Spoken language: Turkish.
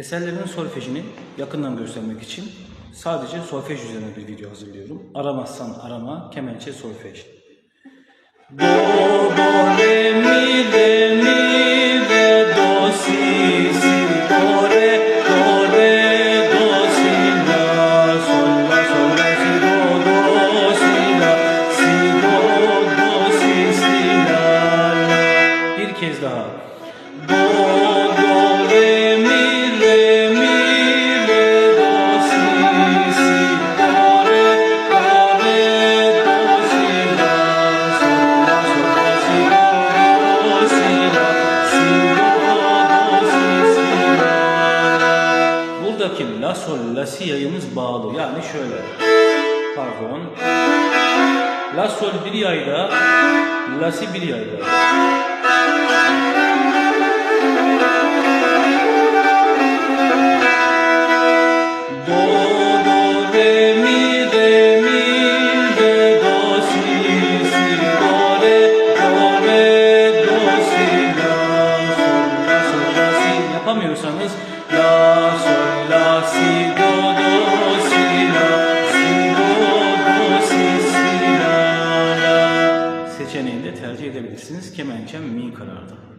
Eserlerin solfejini yakından göstermek için sadece solfej üzerine bir video hazırlıyorum. Aramazsan arama, kemençe solfej. Do, do, re, mi, re, mi, re, do, si, si, do, re, do, re, do, si, la, sol, la, sol, la, si, do, do, si, la, si, do, do, si, si, la, la. Bir kez daha. Do, Buradaki la, sol, la, si yayımız bağlı. Yani şöyle. Pardon. La, sol bir yayda, la, si bir yayda. Yapamıyorsanız la, sol, la, si, do, do, si, la, si, do, do, si, si, la, la. Seçeneğini de tercih edebilirsiniz. Kemençem mi karardı.